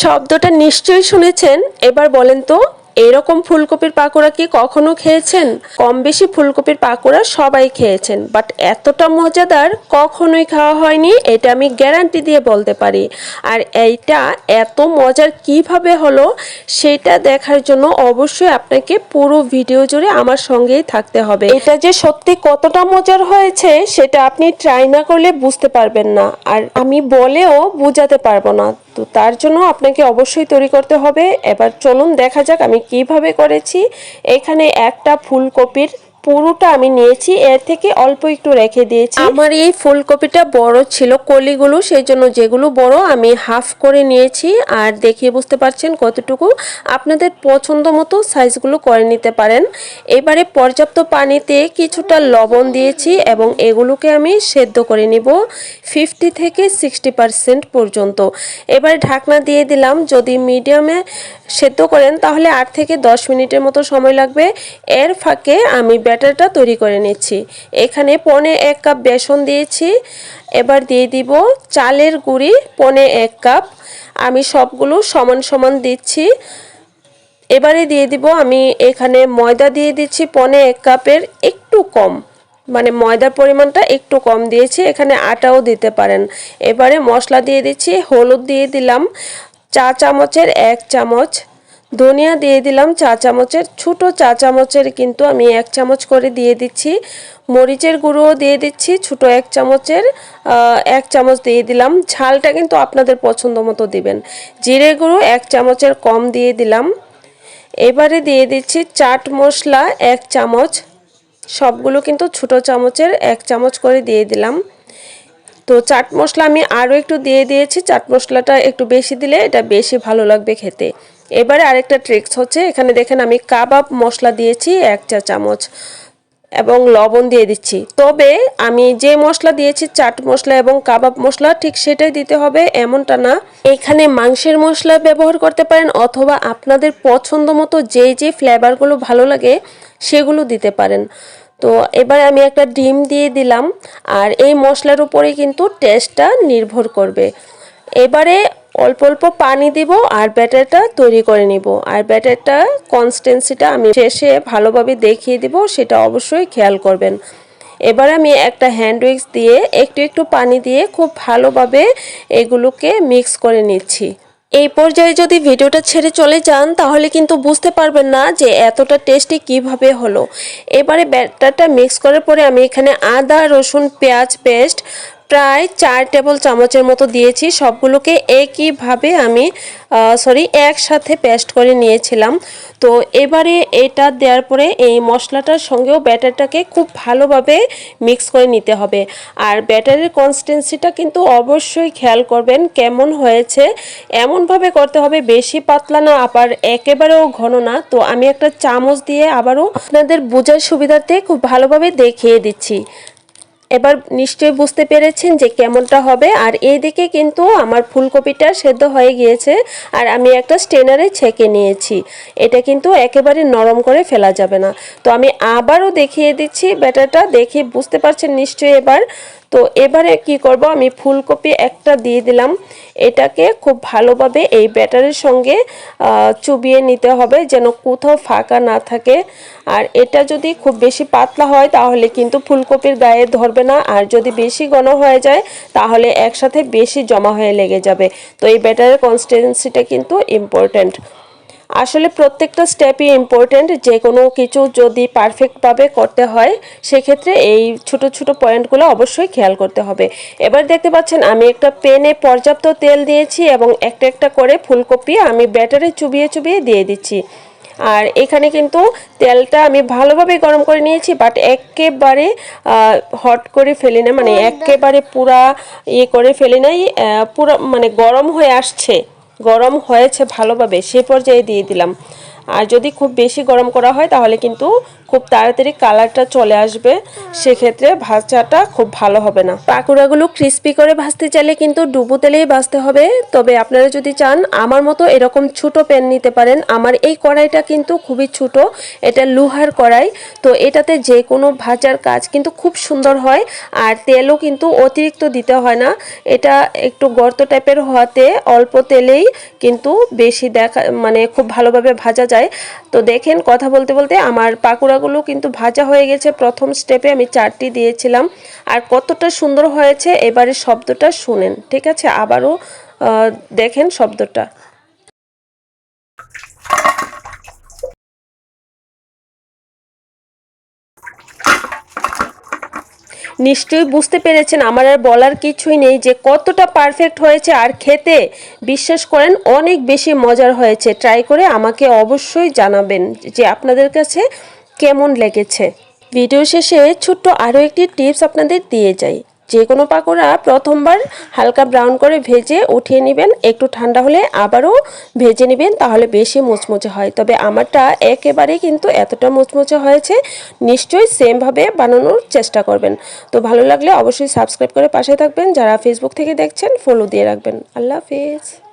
শব্দটা নিশ্চয়ই শুনেছেন। এবার বলেন তো, এরকম ফুলকপির পাকোড়া কি কখনো খেয়েছেন? কম বেশি ফুলকপির পাকোড়া সবাই খেয়েছেন বাট এতটা মজাদার কখনোই খাওয়া হয়নি, এটা আমি গ্যারান্টি দিয়ে বলতে পারি। আর এইটা এত মজার কীভাবে হলো, সেটা দেখার জন্য অবশ্যই আপনাকে পুরো ভিডিও জুড়ে আমার সঙ্গেই থাকতে হবে। এটা যে সত্যি কতটা মজার হয়েছে, সেটা আপনি ট্রাই না করলে বুঝতে পারবেন না, আর আমি বলেও বোঝাতে পারব না। তো তার জন্য আপনাকে অবশ্যই তৈরি করতে হবে। এবার চলুন দেখা যাক আমি কীভাবে করেছি। এখানে একটা ফুলকপির পুরোটা আমি নিয়েছি। এর থেকে অল্প একটু রেখে দিয়েছি। আমার এই ফুলকপিটা বড় ছিল কলিগুলো, সেই জন্য যেগুলো বড় আমি হাফ করে নিয়েছি। আর দেখিয়ে বুঝতে পারছেন কতটুকু? আপনাদের পছন্দ মতো সাইজগুলো করে নিতে পারেন। এবারে পর্যাপ্ত পানিতে কিছুটা লবণ দিয়েছি এবং এগুলোকে আমি সেদ্ধ করে নিব ফিফটি থেকে সিক্সটি পারসেন্ট পর্যন্ত। এবার ঢাকনা দিয়ে দিলাম। যদি মিডিয়ামে সেদ্ধ করেন তাহলে আট থেকে দশ মিনিটের মতো সময় লাগবে। এর ফাঁকে আমি ব্যাটারটা তৈরি করে নিচ্ছি। এখানে পনে এক কাপ বেসন দিয়েছি। এবার দিয়ে দিব চালের গুঁড়ি পনে এক কাপ। আমি সবগুলো সমান সমান দিচ্ছি। এবারে দিয়ে দিব আমি এখানে ময়দা দিয়ে দিচ্ছি পনে এক কাপের একটু কম। মানে ময়দার পরিমাণটা একটু কম দিয়েছি, এখানে আটাও দিতে পারেন। এবারে মশলা দিয়ে দিচ্ছি, হলুদ দিয়ে দিলাম। চা চামচের এক চামচ। ধনিয়া দিয়ে দিলাম চা চামচের, ছোটো চা চামচের কিন্তু আমি এক চামচ করে দিয়ে দিচ্ছি। মরিচের গুঁড়োও দিয়ে দিচ্ছি, ছোটো এক চামচের এক চামচ দিয়ে দিলাম। ঝালটা কিন্তু আপনাদের পছন্দ মতো দিবেন। জিরে গুঁড়ো এক চামচের কম দিয়ে দিলাম। এবারে দিয়ে দিচ্ছি চাট মশলা এক চামচ। সবগুলো কিন্তু ছোটো চামচের এক চামচ করে দিয়ে দিলাম। তো চাট মশলা আমি আরও একটু দিয়ে দিয়েছি। চাট মশলাটা একটু বেশি দিলে এটা বেশি ভালো লাগবে খেতে। এবারে আরেকটা ট্রিক্স হচ্ছে, এখানে দেখেন আমি কাবাব মশলা দিয়েছি, এক চা চামচ, এবং লবণ দিয়ে দিচ্ছি। তবে আমি যে মশলা দিয়েছি, চাট মশলা এবং কাবাব মশলা, ঠিক সেটাই দিতে হবে, এমনটা না। এখানে মাংসের মশলা ব্যবহার করতে পারেন, অথবা আপনাদের পছন্দ মতো যে যে ফ্লেভারগুলো ভালো লাগে, সেগুলো দিতে পারেন। তো এবার আমি একটা ডিম দিয়ে দিলাম আর এই মশলার উপরে কিন্তু টেস্টটা নির্ভর করবে। এবারে অল্প অল্প পানি দিব আর ব্যাটারটা তৈরি করে নিব। আর ব্যাটারটা কনস্টেন্সিটা আমি শেষে ভালোভাবে দেখিয়ে দিব, সেটা অবশ্যই খেয়াল করবেন। এবার আমি একটা হ্যান্ড উইক্স দিয়ে একটু একটু পানি দিয়ে খুব ভালোভাবে এগুলোকে মিক্স করে নিচ্ছি। এই পর্যায়ে যদি ভিডিওটা ছেড়ে চলে যান, তাহলে কিন্তু বুঝতে পারবেন না যে এতটা টেস্টি কীভাবে হলো। এবারে ব্যাটারটা মিক্স করার পরে আমি এখানে আদা, রসুন, পেঁয়াজ, পেস্ট প্রায় চার টেবিল চামচের মতো দিয়েছি। সবগুলোকে একইভাবে আমি সরি একসাথে পেস্ট করে নিয়েছিলাম। তো এবারে এটা দেওয়ার পরে এই মশলাটার সঙ্গেও ব্যাটারটাকে খুব ভালোভাবে মিক্স করে নিতে হবে। আর ব্যাটারের কনসিস্টেন্সিটা কিন্তু অবশ্যই খেয়াল করবেন কেমন হয়েছে। এমনভাবে করতে হবে, বেশি পাতলা না, আবার একেবারেও ঘন না। তো আমি একটা চামচ দিয়ে আবারও আপনাদের বোঝার সুবিধার্থে খুব ভালোভাবে দেখিয়ে দিচ্ছি। এবার নিশ্চয়ই বুঝতে পেরেছেন যে কেমনটা হবে। আর এইদিকে কিন্তু আমার ফুলকপিটা সেদ্ধ হয়ে গিয়েছে আর আমি একটা স্টেনারে ছেঁকে নিয়েছি। এটা কিন্তু একেবারে নরম করে ফেলা যাবে না। তো আমি আবারও দেখিয়ে দিচ্ছি ব্যাটারটা, দেখে বুঝতে পারছেন নিশ্চয়ই এবার তো এবারে কি করব, আমি ফুলকপি একটা দিয়ে দিলাম। এটাকে খুব ভালোভাবে এই ব্যাটারের সঙ্গে চুবিয়ে নিতে হবে যেন কোথাও ফাঁকা না থাকে। আর এটা যদি খুব বেশি পাতলা হয়, তাহলে কিন্তু ফুলকপির গায়ে ধরবে না। আর যদি বেশি ঘন হয়ে যায়, তাহলে একসাথে বেশি জমা হয়ে লেগে যাবে। তো এই ব্যাটারের কনসিস্টেন্সিটা কিন্তু ইম্পর্ট্যান্ট আসলে প্রত্যেকটা স্টেপই ইম্পর্ট্যান্ট যে কোনো কিছু যদি পারফেক্টভাবে করতে হয় সেক্ষেত্রে এই ছোট ছোট পয়েন্টগুলো অবশ্যই খেয়াল করতে হবে। এবার দেখতে পাচ্ছেন আমি একটা পেনে পর্যাপ্ত তেল দিয়েছি এবং একটা একটা করে ফুলকপি আমি ব্যাটারে চুবিয়ে চুবিয়ে দিয়ে দিচ্ছি। আর এখানে কিন্তু তেলটা আমি ভালোভাবে গরম করে নিয়েছি বাট একেবারে হট করে ফেলি না মানে একেবারে পুরা ইয়ে করে ফেলি নাই পুরো মানে গরম হয়ে আসছে। গরম হয়েছে ভালোভাবে, সে পর্যায়ে দিয়ে দিলাম। আর যদি খুব বেশি গরম করা হয়, তাহলে কিন্তু খুব তাড়াতাড়ি কালারটা চলে আসবে, সেক্ষেত্রে ভাজাটা খুব ভালো হবে না। পাকোড়াগুলো ক্রিস্পি করে ভাজতে চাইলে কিন্তু ডুবো তেলেই ভাজতে হবে। তবে আপনারা যদি চান, আমার মতো এরকম ছোট প্যান নিতে পারেন। আমার এই কড়াইটা কিন্তু খুবই ছোট, এটা লোহার কড়াই। তো এটাতে যে কোনো ভাজার কাজ কিন্তু খুব সুন্দর হয়, আর তেলও কিন্তু অতিরিক্ত দিতে হয় না। এটা একটু গর্ত টাইপের হওয়াতে অল্প তেলেই কিন্তু বেশি দেখা মানে খুব ভালোভাবে ভাজা যায়। তো দেখেন, কথা বলতে বলতে আমার পাকোড়াগুলো কিন্তু ভাজা হয়ে গেছে। প্রথম স্টেপে আমি চারটি দিয়েছিলাম। আর কতটা সুন্দর হয়েছে, এবারে শব্দটা শুনেন, ঠিক আছে? আবারও দেখেন শব্দটা। নিশ্চয়ই বুঝতে পেরেছেন, আমার আর বলার কিছুই নেই যে কতটা পারফেক্ট হয়েছে আর খেতে, বিশ্বাস করেন, অনেক বেশি মজার হয়েছে। ট্রাই করে আমাকে অবশ্যই জানাবেন যে আপনাদের কাছে কেমন লেগেছে? ভিডিও শেষে ছোট্ট আরও একটি টিপস আপনাদের দিয়ে যাই। যে কোনো পাকোড়া প্রথমবার হালকা ব্রাউন করে ভেজে উঠিয়ে নেবেন। একটু ঠান্ডা হলে আবারও ভেজে নেবেন, তাহলে বেশি মুচমুচে হয়। তবে আমারটা একেবারে কিন্তু এতটা মুচমুচে হয়েছে, নিশ্চয়ই সেমভাবে বানানোর চেষ্টা করবেন। তো ভালো লাগলে অবশ্যই সাবস্ক্রাইব করে পাশে থাকবেন। যারা ফেসবুক থেকে দেখছেন ফলো দিয়ে রাখবেন। আল্লাহ হাফিজ।